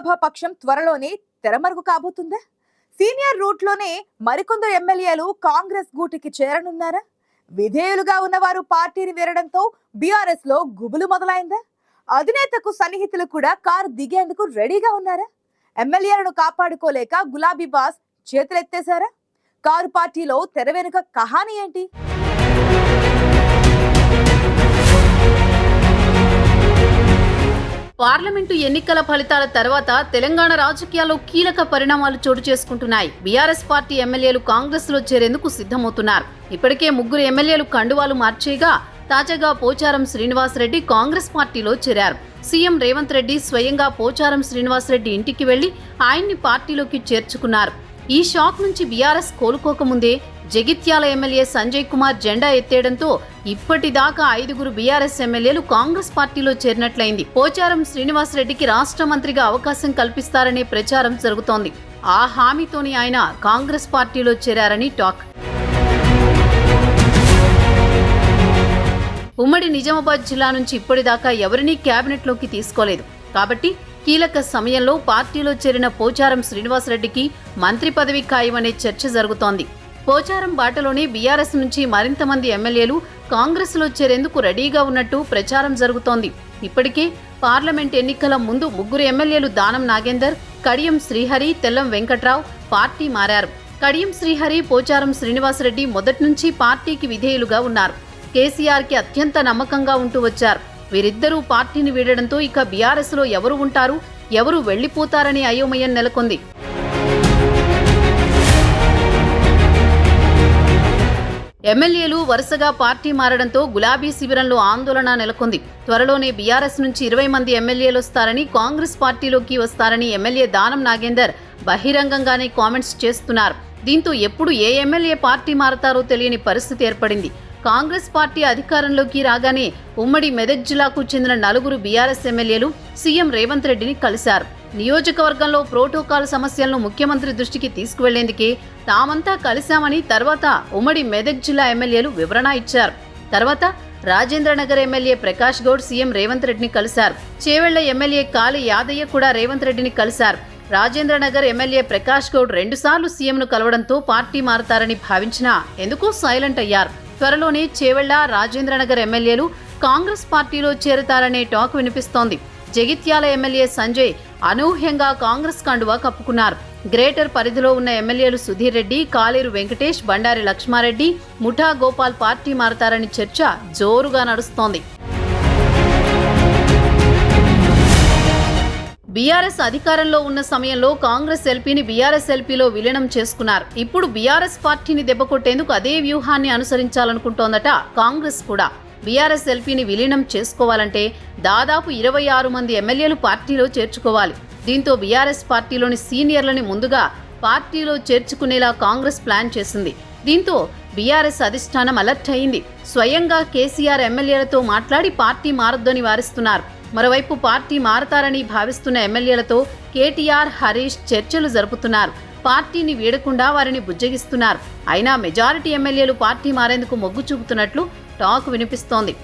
లోక్సభ పక్షం త్వరలోనే తెరమరుగు కాబోతుందా? సీనియర్ రూట్లోనే మరికొందరు ఎమ్మెల్యేలు కాంగ్రెస్ గూటికి చేరనున్నారా? విధేయులుగా ఉన్నవారు పార్టీని వీరడంతో బీఆర్ఎస్లో గుబులు మొదలైందా? అధినేతకు సన్నిహితులు కూడా కారు దిగేందుకు రెడీగా ఉన్నారా? ఎమ్మెల్యేలను కాపాడుకోలేక గులాబీ బాస్ చేతులెత్తేశారా? కారు పార్టీలో తెర వెనుక కహాని ఏంటి? పార్లమెంటు ఎన్నికల ఫలితాల తర్వాత తెలంగాణ రాజకీయాల్లో కీలక పరిణామాలు చోటు చేసుకుంటున్నాయి. బీఆర్ఎస్ పార్టీ ఎమ్మెల్యేలు కాంగ్రెస్లో చేరేందుకు సిద్ధమవుతున్నారు. ఇప్పటికే ముగ్గురు ఎమ్మెల్యేలు కండువాలు మార్చేగా తాజాగా పోచారం శ్రీనివాసరెడ్డి కాంగ్రెస్ పార్టీలో చేరారు. సీఎం రేవంత్ రెడ్డి స్వయంగా పోచారం శ్రీనివాసరెడ్డి ఇంటికి వెళ్ళి ఆయన్ని పార్టీలోకి చేర్చుకున్నారు. ఈ షాక్ నుంచి బీఆర్ఎస్ కోలుకోకముందే జగిత్యాల ఎమ్మెల్యే సంజయ్ కుమార్ జెండా ఎత్తేయడంతో ఇప్పటిదాకా ఐదుగురు బీఆర్ఎస్ ఎమ్మెల్యేలు కాంగ్రెస్ పార్టీలో చేరినట్లయింది. పోచారం శ్రీనివాసరెడ్డికి రాష్ట్ర మంత్రిగా అవకాశం కల్పిస్తారనే ప్రచారం జరుగుతోంది. ఆ హామీతోని ఆయన కాంగ్రెస్ పార్టీలో చేరారని టాక్. ఉమ్మడి నిజామాబాద్ జిల్లా నుంచి ఇప్పటిదాకా ఎవరినీ క్యాబినెట్లోకి తీసుకోలేదు. కాబట్టి కీలక సమయంలో పార్టీలో చేరిన పోచారం శ్రీనివాసరెడ్డికి మంత్రి పదవి ఖాయమనే చర్చ జరుగుతోంది. పోచారం బాటలోనే బీఆర్ఎస్ నుంచి మరింత మంది ఎమ్మెల్యేలు కాంగ్రెస్లో చేరేందుకు రెడీగా ఉన్నట్టు ప్రచారం జరుగుతోంది. ఇప్పటికే పార్లమెంట్ ఎన్నికల ముందు ముగ్గురు ఎమ్మెల్యేలు దానం నాగేందర్ కడియం శ్రీహరి తెల్లం వెంకట్రావు పార్టీ మారారు. కడియం శ్రీహరి పోచారం శ్రీనివాసరెడ్డి మొదటి నుంచి పార్టీకి విధేయులుగా ఉన్నారు. కేసీఆర్కి అత్యంత నమ్మకంగా ఉంటూ వచ్చారు. వీరిద్దరూ పార్టీని వీడడంతో ఇక బీఆర్ఎస్లో ఎవరు ఉంటారు ఎవరు వెళ్ళిపోతారనే అయోమయం నెలకొంది. ఎమ్మెల్యేలు వరుసగా పార్టీ మారడంతో గులాబీ శిబిరంలో ఆందోళన నెలకొంది. త్వరలోనే బీఆర్ఎస్ నుంచి ఇరవై మంది ఎమ్మెల్యేలు వస్తారని కాంగ్రెస్ పార్టీలోకి వస్తారని ఎమ్మెల్యే దానం నాగేందర్ బహిరంగంగానే కామెంట్స్ చేస్తున్నారు. దీంతో ఎప్పుడు ఏ ఎమ్మెల్యే పార్టీ మారతారో తెలియని పరిస్థితి ఏర్పడింది. కాంగ్రెస్ పార్టీ అధికారంలోకి రాగానే ఉమ్మడి మెదక్ జిల్లాకు చెందిన నలుగురు బీఆర్ఎస్ ఎమ్మెల్యేలు సీఎం రేవంత్ రెడ్డిని కలిశారు. నియోజకవర్గంలో ప్రోటోకాల్ సమస్యలను ముఖ్యమంత్రి దృష్టికి తీసుకువెళ్ళేందుకే తామంతా కలిశామని తర్వాత ఉమ్మడి మెదక్ జిల్లా ఎమ్మెల్యేలు వివరణ ఇచ్చారు. తర్వాత రాజేంద్రనగర్ ఎమ్మెల్యే ప్రకాష్ గౌడ్ సీఎం రేవంత్ రెడ్డిని కలిశారు. చేవెళ్ళ ఎమ్మెల్యే కాలి యాదయ్య కూడా రేవంత్ రెడ్డిని కలిశారు. రాజేంద్రనగర్ ఎమ్మెల్యే ప్రకాష్ గౌడ్ రెండుసార్లు సీఎంను కలవడంతో పార్టీ మారతారని భావించినా ఎందుకో సైలెంట్ అయ్యారు. త్వరలోనే చేవెళ్ళ రాజేంద్రనగర్ ఎమ్మెల్యేలు కాంగ్రెస్ పార్టీలో చేరతారనే టాక్ వినిపిస్తోంది. జగిత్యాల ఎమ్మెల్యే సంజయ్ అనూహ్యంగా కాంగ్రెస్ కండువా కప్పుకున్నారు. గ్రేటర్ పరిధిలో ఉన్న ఎమ్మెల్యేలు సుధీర్ రెడ్డి కాలేరు వెంకటేష్ బండారి లక్ష్మారెడ్డి ముఠా గోపాల్ పార్టీ మారతారని చర్చ జోరుగా నడుస్తోంది. బీఆర్ఎస్ అధికారంలో ఉన్న సమయంలో కాంగ్రెస్ ఎల్పీని బీఆర్ఎస్ ఎల్పీలో విలీనం చేసుకున్నారు. ఇప్పుడు బీఆర్ఎస్ పార్టీని దెబ్బకొట్టేందుకు అదే వ్యూహాన్ని అనుసరించాలనుకుంటోందట కాంగ్రెస్ కూడా. బీఆర్ఎస్ ఎల్పీని విలీనం చేసుకోవాలంటే దాదాపు ఇరవై ఆరు మంది ఎమ్మెల్యేలు పార్టీలో చేర్చుకోవాలి. దీంతో బీఆర్ఎస్ పార్టీలోని సీనియర్లని ముందుగా పార్టీలో చేర్చుకునేలా కాంగ్రెస్ ప్లాన్ చేసింది. దీంతో బీఆర్ఎస్ అధిష్టానం అలర్ట్ అయింది. స్వయంగా కేసీఆర్ ఎమ్మెల్యేలతో మాట్లాడి పార్టీ మారొద్దని వారిస్తున్నారు. మరోవైపు పార్టీ మారతారని భావిస్తున్న ఎమ్మెల్యేలతో కేటీఆర్ హరీష్ చర్చలు జరుపుతున్నారు. పార్టీని వీడకుండా వారిని బుజ్జగిస్తున్నారు. అయినా మెజారిటీ ఎమ్మెల్యేలు పార్టీ మారేందుకు మొగ్గు చూపుతున్నట్లు టాక్ వినిపిస్తోంది.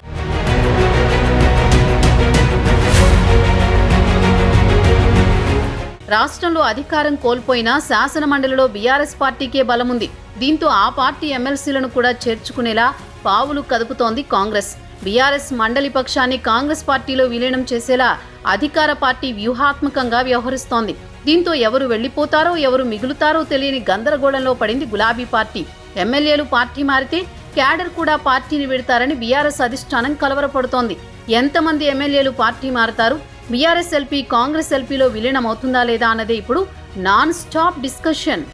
రాష్ట్రంలో అధికారం కోల్పోయిన శాసన మండలిలో బీఆర్ఎస్ పార్టీకే బలముంది. దీంతో ఆ పార్టీ ఎమ్మెల్సీలను కూడా చేర్చుకునేలా పావులు కదుపుతోంది కాంగ్రెస్. బీఆర్ఎస్ మండలి పక్షాన్ని కాంగ్రెస్ పార్టీలో విలీనం చేసేలా అధికార పార్టీ వ్యూహాత్మకంగా వ్యవహరిస్తోంది. దీంతో ఎవరు వెళ్ళిపోతారో ఎవరు మిగులుతారో తెలియని గందరగోళంలో పడింది గులాబీ పార్టీ. ఎమ్మెల్యేలు పార్టీ మారితే క్యాడర్ కూడా పార్టీని విడతారని బీఆర్ఎస్ అధిష్టానం కలవరపడుతోంది. ఎంతమంది ఎమ్మెల్యేలు పార్టీ మారతారు? బీఆర్ఎస్ ఎల్పీ కాంగ్రెస్ ఎల్పీలో విలీనం అవుతుందా లేదా అన్నదే ఇప్పుడు నాన్ స్టాప్ డిస్కషన్.